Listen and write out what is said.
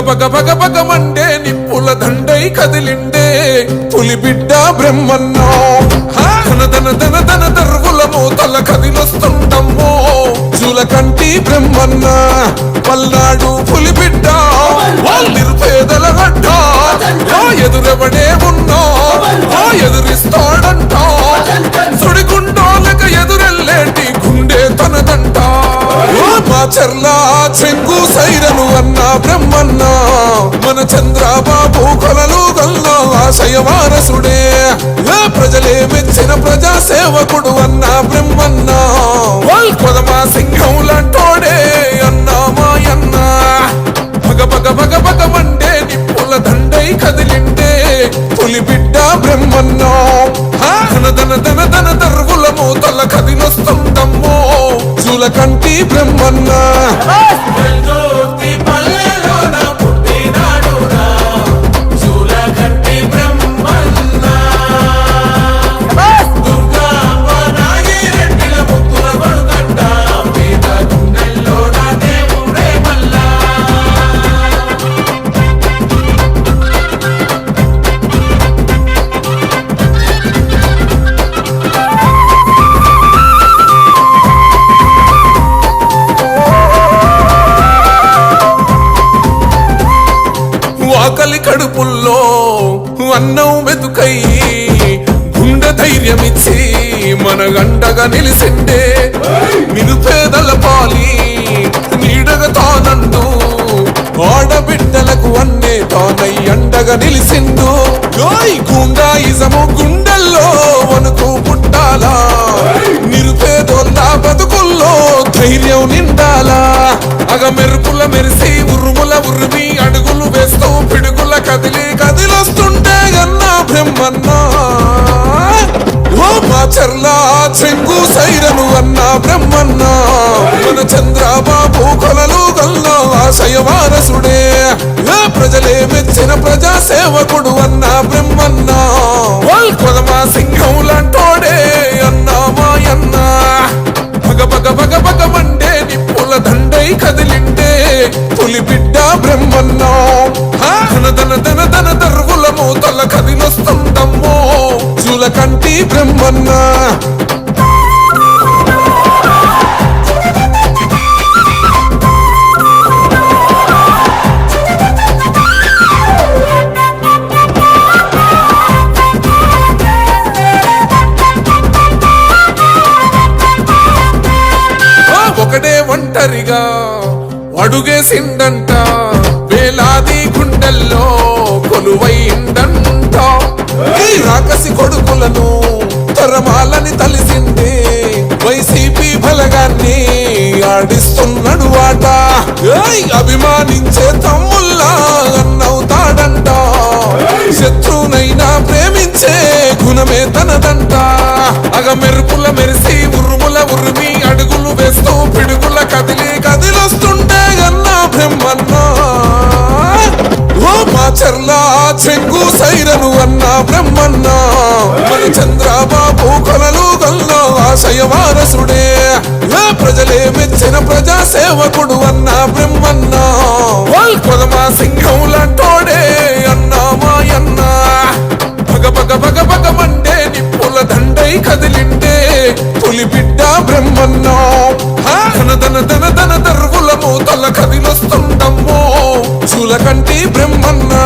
పగ పగ పగ మండే నిప్పుల దండై కదిలిండే. పులి బిడ్డ బ్రహ్మన్నో! ధన ధన ధన ధన దర్వుల మూతల కదిలొస్తుండమ్మో చూలకంటి బ్రహ్మన్న పల్నాడు పులి బిడ్డ నిరుపేదల గడ్డ ఎదురెవడే చంద్రబాబు కొలలు గల్లో ఆశయ వారసుడే. ఏ ప్రజలే మెచ్చిన ప్రజా సేవకుడు అన్న బ్రహ్మన్న. కొదమా సింహం లాంటోడే అన్నా మాయన్న. పగ పగ పగ మండే నిప్పుల దండై కదిలిండే పులి బిడ్డ బ్రహ్మన్నో! ధన ధన ధన ధన దర్వుల మూతల కదిలొస్తుందమ్మో చూలకంటి బ్రహ్మన్న. కడుపుల్లో అన్నం వెతుకై గుండె ధైర్యమిచ్చి మన గంటగా నిలిసిండే నిరుపేదల పాలి నీడగా తానండు ఆడబిడ్డలకు అన్నే తానై అండగా నిలిసిండు ఓయ్ గుండాయిజము గుండెల్లో వణుకు పుట్టాలా. నిరుపేదోళ్ళ బతుకుల్లో ధైర్యం నిండాలా. అగ మెరుపుల మెరిసి ఉరుముల ఉరిమి సైరను అన్న బ్రహ్మన్న మన చంద్రబాబు కొలలు గల్లో ఆశయ వారసుడే. ప్రజలే మెచ్చిన ప్రజా సేవకుడు అన్న బ్రహ్మన్న. కొదమా సింహం లాంటోడే అన్నా మాయన్న. పగ పగ పగ పగ మండే నిప్పుల దండై కదిలిండే. పులి బిడ్డ బ్రహ్మన్నో! ధన ధన ధన ధన దర్వుల మూతల కదిలొస్తుందమ్మో. చూలకంటి బ్రహ్మన్న. ఒంటరిగా అడుగేసిందంట. వేలాది గుండెల్లో కొలువైందంట. రాకసి కొడుకులను తరమాలని తలిసింది వైసీపీ బలగాన్ని ఆడిస్తున్నాడు ఆట. అభిమాని కదిలి కదిలొస్తుంటే అన్నా బ్రహ్మన్నా. ఓ మా చర్లా చెంగు సైరను అన్నా బ్రహ్మన్నా. మన చంద్రబాబు కొలలు గల్లో ఆశయ వారసుడే. ప్రజలే మెచ్చిన ప్రజా సేవకుడు ధన ధన ధన ధన దర్వుల మూతల కదిలొస్తుందమ్మో. చూలకంటి బ్రహ్మన్నా.